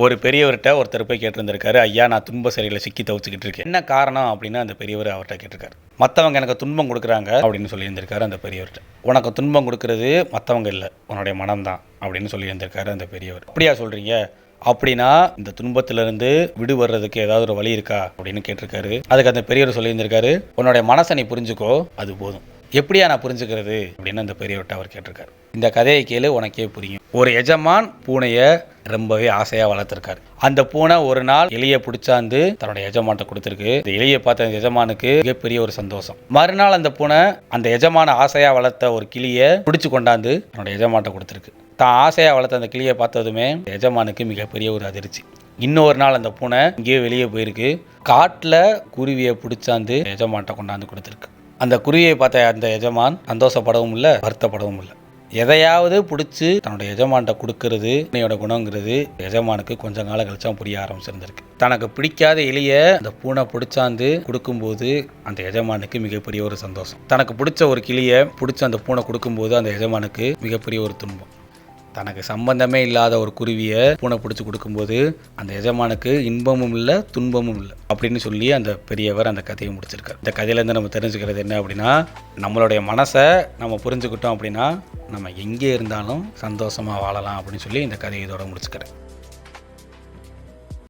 ஒரு பெரியவர்கிட்ட ஒருத்தர் போய் கேட்டிருந்திருக்காரு ஐயா நான் துன்ப சிறையில் சிக்கி தவிச்சுக்கிட்டு இருக்கேன். என்ன காரணம் அப்படின்னு அந்த பெரியவர் அவர்கிட்ட கேட்டிருக்காரு. மற்றவங்க எனக்கு துன்பம் கொடுக்குறாங்க அப்படின்னு சொல்லியிருந்திருக்காரு அந்த பெரியவர்கிட்ட. உனக்கு துன்பம் கொடுக்கறது மற்றவங்க இல்லை உன்னுடைய மனம்தான் அப்படின்னு சொல்லியிருந்திருக்காரு அந்த பெரியவர். அப்படியா சொல்கிறீங்க அப்படின்னா இந்த துன்பத்திலிருந்து விடுபடுறதுக்கு ஏதாவது ஒரு வழி இருக்கா? அப்படின்னு கேட்டிருக்காரு. அதுக்கு அந்த பெரியவர் சொல்லியிருந்திருக்காரு உன்னுடைய மனசை நீ புரிஞ்சுக்கோ அது போதும். எப்படியா நான் புரிஞ்சுக்கிறது அப்படின்னு அந்த பெரியவர்கிட்ட அவர் கேட்டிருக்காரு. இந்த கதையை கேளு உனக்கே புரியும். ஒரு எஜமான் பூனையை ரொம்பவே ஆசையாக வளர்த்துருக்காரு. அந்த பூனை ஒரு நாள் எலியை பிடிச்சாந்து தன்னோட எஜமான்ட்ட கொடுத்துருக்கு. இந்த எலியை பார்த்த அந்த எஜமானுக்கு மிகப்பெரிய ஒரு சந்தோஷம். மறுநாள் அந்த பூனை அந்த எஜமான ஆசையாக வளர்த்த ஒரு கிளியை பிடிச்சி கொண்டாந்து தன்னுடைய எஜமான்ட்ட கொடுத்துருக்கு. தான் ஆசையாக வளர்த்த அந்த கிளியை பார்த்ததுமே எஜமானுக்கு மிகப்பெரிய ஒரு அதிர்ச்சி. இன்னொரு நாள் அந்த பூனை இங்கேயே வெளியே போயிருக்கு. காட்டில் குருவியை பிடிச்சாந்து எஜமான்ட்ட கொண்டாந்து கொடுத்துருக்கு. அந்த குருவியை பார்த்த அந்த எஜமான் சந்தோஷப்படவும் இல்லை வருத்தப்படவும் இல்லை. எதையாவது பிடிச்சி தன்னுடைய எஜமான்கிட்ட கொடுக்கறது பூனையோட குணங்கிறது எஜமானுக்கு கொஞ்ச காலம் கழிச்சா புரிய ஆரம்பிச்சிருந்திருக்கு. தனக்கு பிடிக்காத எலியை அந்த பூனை பிடிச்சாந்து கொடுக்கும்போது அந்த எஜமானுக்கு மிகப்பெரிய ஒரு சந்தோஷம். தனக்கு பிடிச்ச ஒரு கிளியை பிடிச்ச அந்த பூனை கொடுக்கும்போது அந்த எஜமானுக்கு மிகப்பெரிய ஒரு துன்பம். தனக்கு சம்பந்தமே இல்லாத ஒரு குருவியை பூனை பிடிச்சி கொடுக்கும்போது அந்த எஜமானுக்கு இன்பமும் இல்லை துன்பமும் இல்லை அப்படின்னு சொல்லி அந்த பெரியவர் அந்த கதையை முடிச்சிருக்காரு. இந்த கதையிலேருந்து நம்ம தெரிஞ்சுக்கிறது என்ன அப்படின்னா நம்மளுடைய மனசை நம்ம புரிஞ்சுக்கிட்டோம் அப்படின்னா நம்ம எங்கே இருந்தாலும் சந்தோஷமாக வாழலாம் அப்படின்னு சொல்லி இந்த கதையை இதோட முடிச்சுக்கிறேன்.